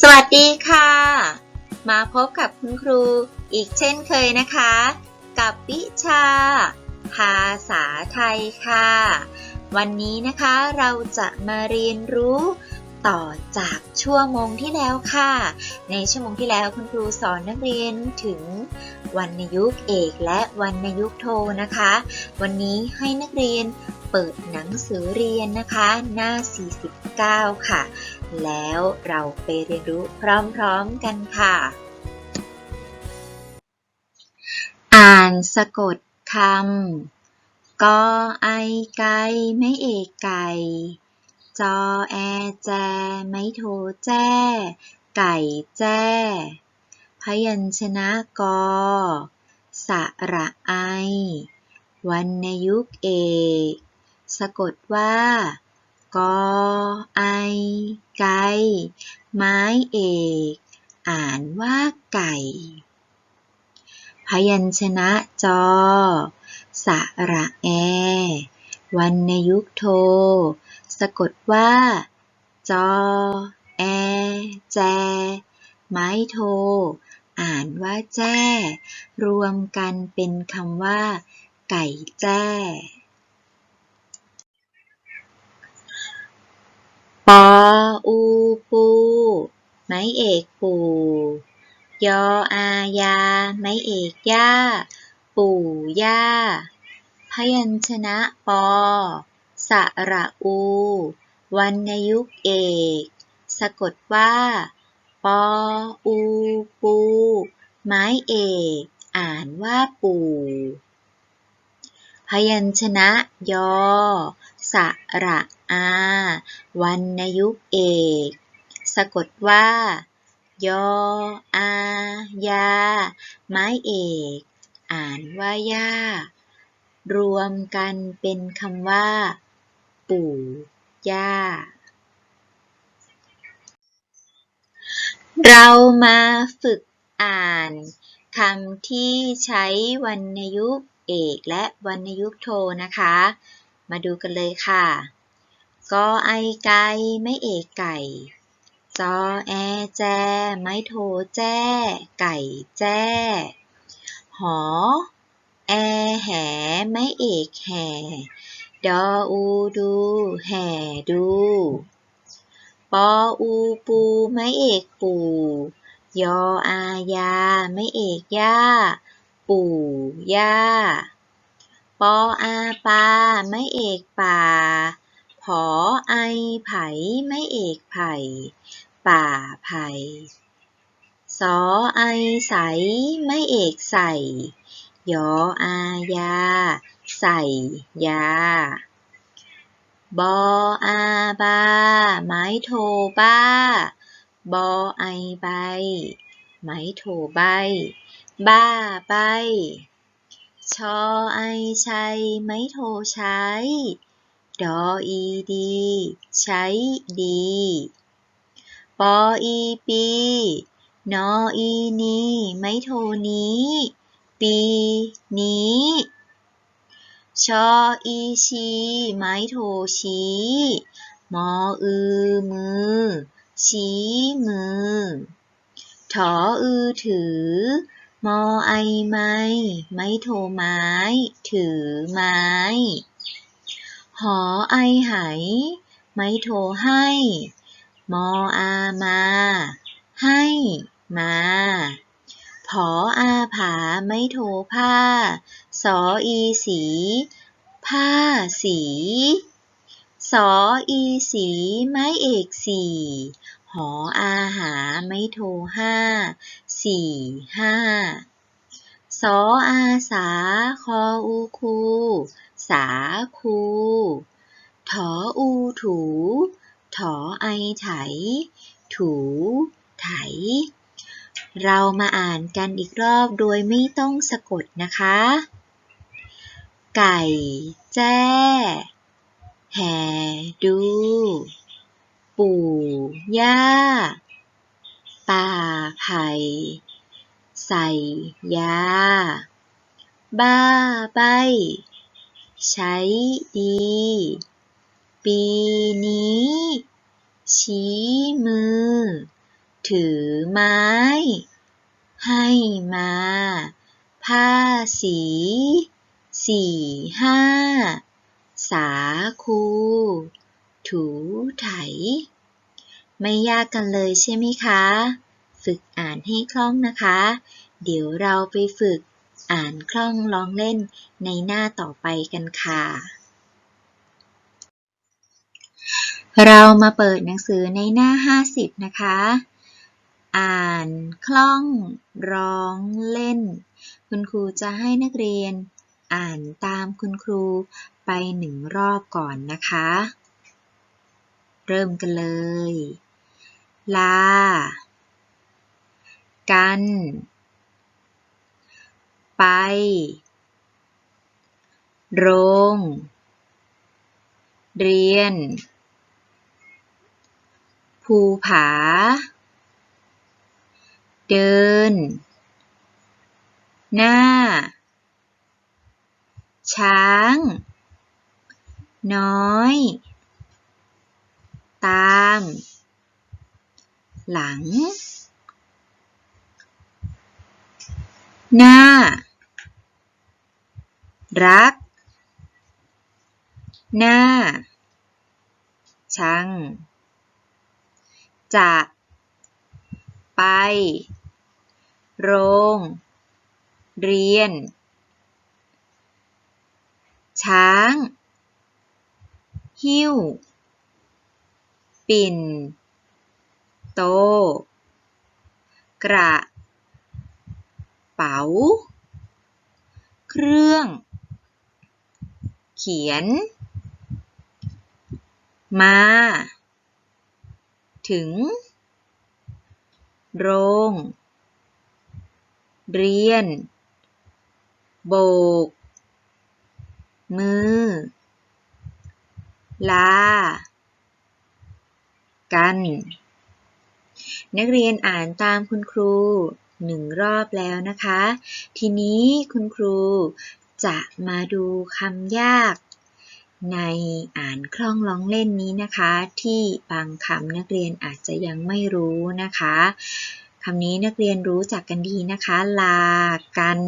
สวัสดีค่ะ มาพบกับคุณครูอีกเช่นเคยนะคะ กับวิชา ภาษาไทยค่ะ วันนี้นะคะเราจะมาเรียนรู้ ต่อจากชั่วโมงที่แล้วค่ะ ในชั่วโมงที่แล้วคุณครูสอนนักเรียนถึงวรรณยุกต์เอกและวรรณยุกต์โทนะคะ วันนี้ให้นักเรียนเปิดหนังสือเรียนนะคะ หน้า 49 ค่ะ แล้วเราไปเรียนรู้พร้อมๆกันค่ะ อ่านสะกดคำกอไอไก่ไม่เอกไก่ จอแอแจ ไม่โทแจ้ ไก่แจ้ พยัญชนะกอ สระไอวรรณยุกเอก สะกดว่า กอ ไอ ไก่ ไม้เอก อ่านว่าไก่ พยัญชนะจอ สระแอวรรณยุกโท สะกดว่า จอ แอ แจ ไม้โท อ่านว่าแจ้ รวมกันเป็นคำว่า ไก่แจ้ ปอ อู ปู ไม้เอกปู ยอ อายา ไม้เอกย่า ปู่ย่า พยัญชนะปอ สระอู วรรณยุกต์เอก สะกดว่า ปออูปู ไม้เอก อ่านว่าปูพยัญชนะยอ สระอา วรรณยุกต์เอก สะกดว่า ยอ อา ยา ไม้เอก อ่านว่าย่ารวมกันเป็นคำว่า ปู่ ย่า เรามาฝึกอ่านคำที่ใช้วรรณยุกต์เอกและวรรณยุกต์โทนะคะ มาดูกันเลยค่ะ กอไอไก่ไม่เอกไก่จอแอแจ ไม้โทแจ้ ไก่แจ้ หอ แอแห ไม้เอกแห่ ดออูดูแห่ดูปออูปูไม้เอกปู่ ยออายาไม้เอกย่า ปู่ย่าปออาปาไม้เอกป่า ผอไอไผไม้เอกไผ่ ป่าไผ่สอไอใสไม้เอกใส่ ยออายา ใส่ยา บออาบา ไม้โทบ้า บอไอใบ ไม้โทใบ บ้าใบ ชอไอชัย ไม้โทใช้ ดออีดี ใช้ดี ปออีปีนออีนี ไม้โทนี้ ปีนี้ ชออีชี ไม้โทชี้ มออือมือ ชี้มือ ถออือถือ มอไอไม้ ไม้โทไม้ ถือไม้ หอไอไหไม้โทให้ มออามา ให้มา ผออาผาไม้โทผ้า สออีสี ผ้าสี สออีสีไม้เอกสี่หออาหาไม้โทห้า สี่ห้า สออาสาคออูคู สาคู ถออูถู ถอไอไถ ถูไถ เรามาอ่านกันอีกรอบโดยไม่ต้องสะกดนะคะ ไก่ แจ้ แหดู ปู่ย่า ป่าไผ่ใส่ยา บ้าใบ ใช้ดี ปีนี้ ชี้มือ ถือไม้ ให้มา ผ้าสี สี่ห้า สาคู ถูไถ ไม่ยากกันเลยใช่ไหมคะ ฝึกอ่านให้คล่องนะคะ เดี๋ยวเราไปฝึกอ่านคล่องลองเล่นในหน้าต่อไปกันค่ะ เรามาเปิดหนังสือในหน้า 50 นะคะ อ่าน คล่อง ร้องเล่น คุณครูจะให้นักเรียน อ่านตามคุณครูไปหนึ่งรอบก่อนนะคะ เริ่มกันเลย ลา กัน ไป โรง เรียน ภูผา เดิน หน้า ช้าง น้อย ตาม หลัง หน้า รัก หน้า ชัง จะ ไป โรง เรียน ช้าง หิ้ว ปิ่น โต กระ เป๋า เครื่อง เขียน มา ถึง โรง เรียน โบก มือ ลา กัน นักเรียนอ่านตามคุณครูหนึ่งรอบแล้วนะคะ ทีนี้คุณครูจะมาดูคำยาก ในอ่านคล่องร้องเล่นนี้นะคะ ที่บางคำนักเรียนอาจจะยังไม่รู้นะคะคำนี้นักเรียนรู้จักกันดีนะคะ ลากัน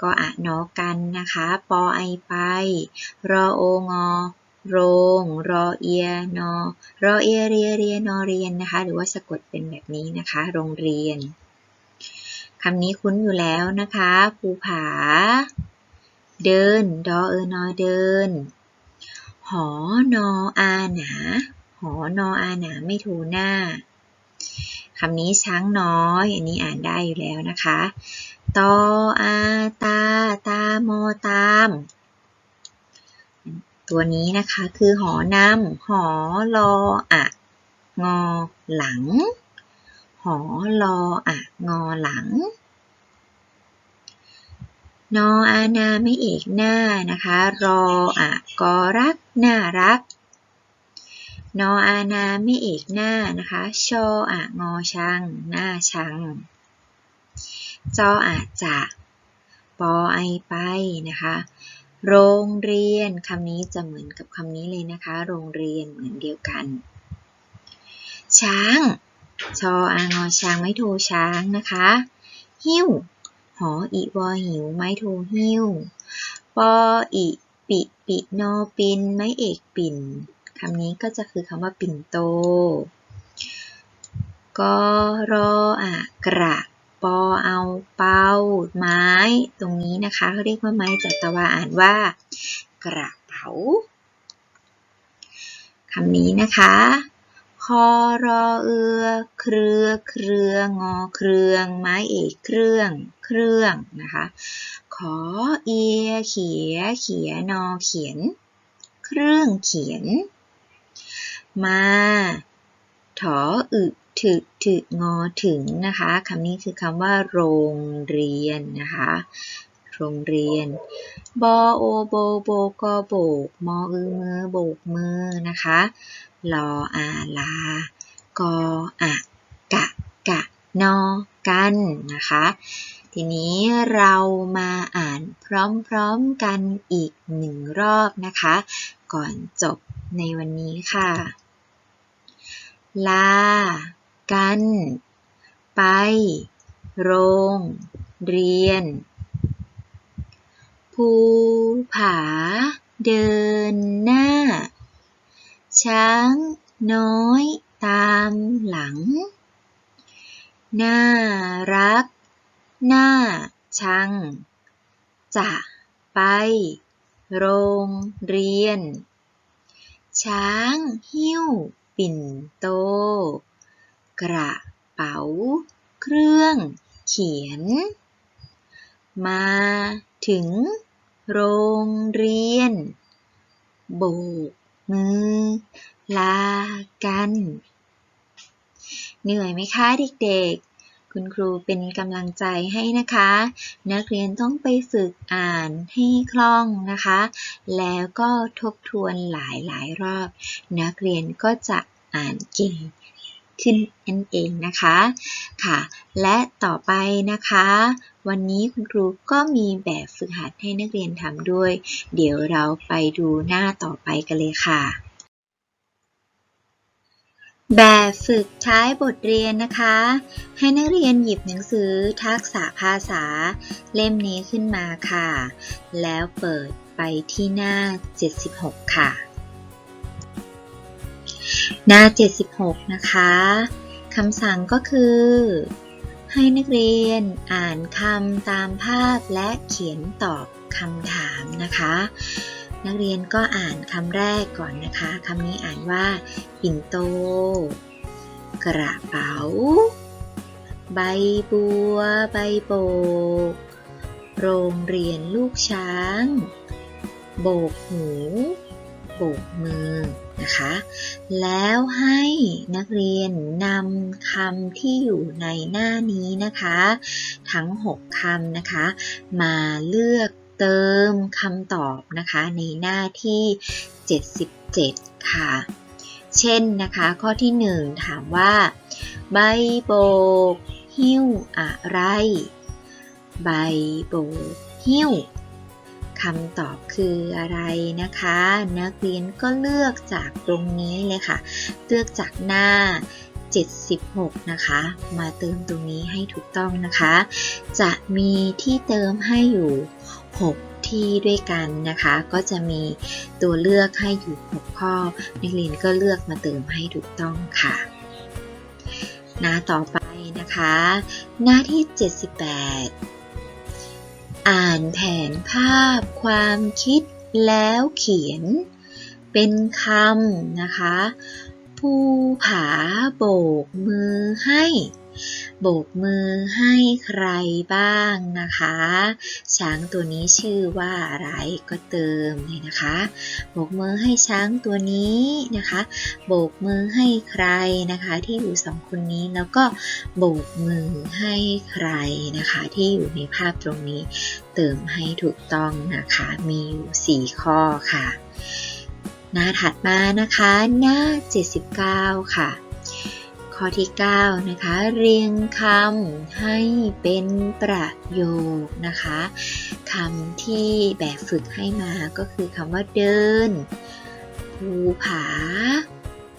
ก็อะนอกันนะคะ ปอไอไป รอโองอโรง รอเอียนอรอเอียเรียเรียนอเรียนนะคะ หรือว่าสะกดเป็นแบบนี้นะคะ โรงเรียนคำนี้คุ้นอยู่แล้วนะคะ ภูผา เดิน ดอเออนอเดิน หอนออาหนา หอนออาหนาไม่ถูหน้าคำนี้ช้างน้อย อันนี้อ่านได้อยู่แล้วนะคะ ตออาตา ตามอตาม ตัวนี้นะคะคือหอนำหอรออะงอหลัง หอรออะงอหลัง นออานาไม่เอกหน้านะคะ รออะกอรัก น่ารัก นออานาไม่เอกหน้านะคะ ชออะงอชัง หน้าชัง จออาจจะปอไอไปนะคะ โรงเรียนคำนี้จะเหมือนกับคำนี้เลยนะคะ โรงเรียนเหมือนเดียวกัน ช้าง ชออางอช้างไม่โทช้างนะคะ หิ้ว หออีวอหิว ไม้โทหิ้วปออีปิปิโนปิน ไม้เอกปิ่นคำนี้ก็จะคือคำว่าปิ่นโตกรออะกระปอเอาเป้า ไม้ ตรงนี้นะคะเขาเรียกว่าไม้จัตวาอ่านว่า กระเป๋าคำนี้นะคะ คอรอเอือ เครือ เครืองอเครื่อง ไม้เอกเครื่อง เครื่องนะคะ ขอเอีย เขีย เขีย นอเขียน เครื่องเขียน มา ถออึถึกถึกงอถึงนะคะคำนี้คือคำว่า โรงเรียนนะคะ โรงเรียน บอโอโบโบกอโบกมออือมือโบกมือนะคะ ลออาลากออะกะกะนอกันนะคะ ทีนี้เรามาอ่านพร้อมๆกันอีกหนึ่งรอบนะคะ ก่อนจบในวันนี้ค่ะ ลา กัน ไป โรง เรียน ภูผาเดินหน้า ช้างน้อยตามหลัง น่ารัก น่าชัง จะไปโรงเรียน ช้างหิ้วปิ่นโต กระเป๋า เครื่องเขียน มาถึงโรงเรียน โบก มือ ลากัน เหนื่อยไหมคะเด็กๆ คุณครูเป็นกำลังใจให้นะคะ นักเรียนต้องไปฝึกอ่านให้คล่องนะคะ แล้วก็ทบทวนหลายๆรอบ นักเรียนก็จะอ่านเก่งขึ้นนั่นเองนะคะ ค่ะ และต่อไปนะคะ วันนี้คุณครูก็มีแบบฝึกหัดให้นักเรียนทำด้วย เดี๋ยวเราไปดูหน้าต่อไปกันเลยค่ะ แบบฝึกท้ายบทเรียนนะคะ ให้นักเรียนหยิบหนังสือทักษะภาษา เล่มนี้ขึ้นมาค่ะ แล้วเปิดไปที่หน้า 76 ค่ะ หน้า 76 นะคะคำสั่งก็คือ ให้นักเรียนอ่านคำตามภาพและเขียนตอบคำถามนะคะ นักเรียนก็อ่านคำแรกก่อนนะคะคำนี้อ่านว่าปิ่นโต กระเป๋า ใบบัว ใบโบก โรงเรียนลูกช้าง โบกหู โบกมือ นะคะ แล้วให้นักเรียนนำคำที่อยู่ในหน้านี้นะคะ ทั้ง 6คำนะคะ มาเลือกเติมคำตอบนะคะ ในหน้าที่ 77 ค่ะ เช่นนะคะ ข้อที่ 1 ถามว่า ใบโบกหิ้วอะไร ใบโบกหิ้ว คำตอบคืออะไรนะคะ นักเรียนก็เลือกจากตรงนี้เลยค่ะ เลือกจากหน้า 76 นะคะ มาเติมตรงนี้ให้ถูกต้องนะคะ จะมีที่เติมให้อยู่ 6 ที่ด้วยกันนะคะ ก็จะมีตัวเลือกให้อยู่ 6 ข้อ นักเรียนก็เลือกมาเติมให้ถูกต้องค่ะ หน้าต่อไปนะคะ หน้าที่ 78 อ่านแผนภาพความคิดแล้วเขียน เป็นคำนะคะ ภูผาโบกมือให้ โบกมือให้ใครบ้างนะคะ ช้างตัวนี้ชื่อว่าอะไรก็เติมเลยนะคะ โบกมือให้ช้างตัวนี้นะคะ โบกมือให้ใครนะคะที่อยู่สองคนนี้แล้วก็โบกมือให้ใครนะคะที่อยู่ในภาพตรงนี้ เติมให้ถูกต้องนะคะมีอยู่ 4 ข้อค่ะ หน้าถัดมานะคะหน้า 79 ค่ะ ข้อที่ 9 นะคะ เรียงคำให้เป็นประโยคนะคะคำที่แบบฝึกให้มาก็คือคำว่าเดิน ภูผา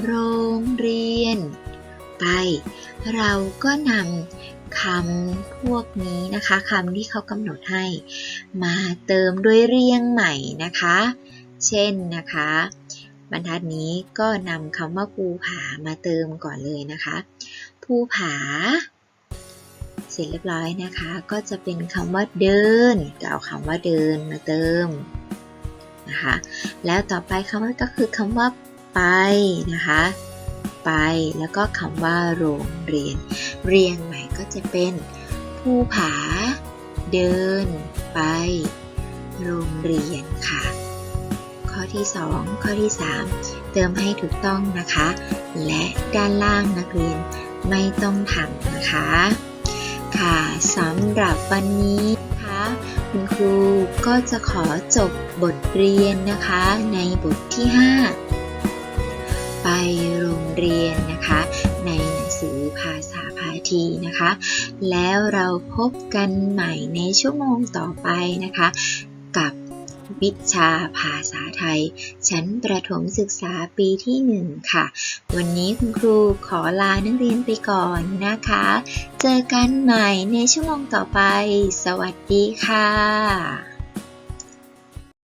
โรงเรียน ไป เราก็นำคำพวกนี้นะคะคำที่เขากำหนดให้ มาเติมด้วยเรียงใหม่นะคะ เช่นนะคะ บรรทัดนี้ก็นำคำว่าภูผามาเติมก่อนเลยนะคะ ภูผา เสร็จเรียบร้อยนะคะ ก็จะเป็นคำว่าเดินก็เอาคำว่าเดินมาเติมนะคะ แล้วต่อไปคำว่าก็คือคำว่าไปนะคะ ไปแล้วก็คำว่าโรงเรียน เรียงใหม่ก็จะเป็นภูผา เดิน ไป โรงเรียนค่ะ ที่ 2 ข้อที่ 3 เติมให้ถูกต้องนะคะ และด้านล่างนักเรียนไม่ต้องทำนะคะ ค่ะสำหรับวันนี้นะคะคุณครูก็จะขอจบบทเรียนนะคะ ในบทที่ 5 ไปโรงเรียนนะคะ ในหนังสือภาษาพาทีนะคะ แล้วเราพบกันใหม่ในชั่วโมงต่อไปนะคะ วิชาภาษาไทย ชั้นประถมศึกษาปีที่หนึ่งค่ะ วันนี้คุณครูขอลานักเรียนไปก่อนนะคะ เจอกันใหม่ในชั่วโมงต่อไป สวัสดีค่ะ